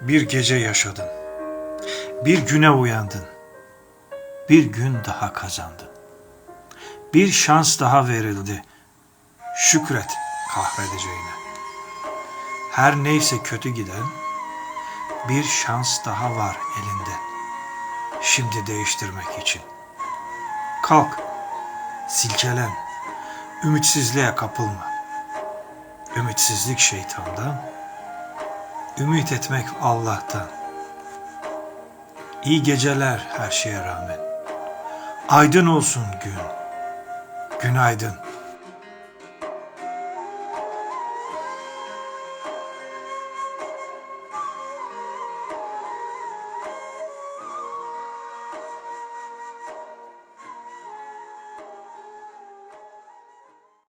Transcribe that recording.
Bir gece yaşadın. Bir güne uyandın. Bir gün daha kazandın. Bir şans daha verildi. Şükret kahredeceğine. Her neyse kötü giden bir şans daha var elinde. Şimdi değiştirmek için. Kalk, silkelen, ümitsizliğe kapılma. Ümitsizlik şeytandan, ümit etmek Allah'tan. İyi geceler her şeye rağmen. Aydın olsun gün. Günaydın.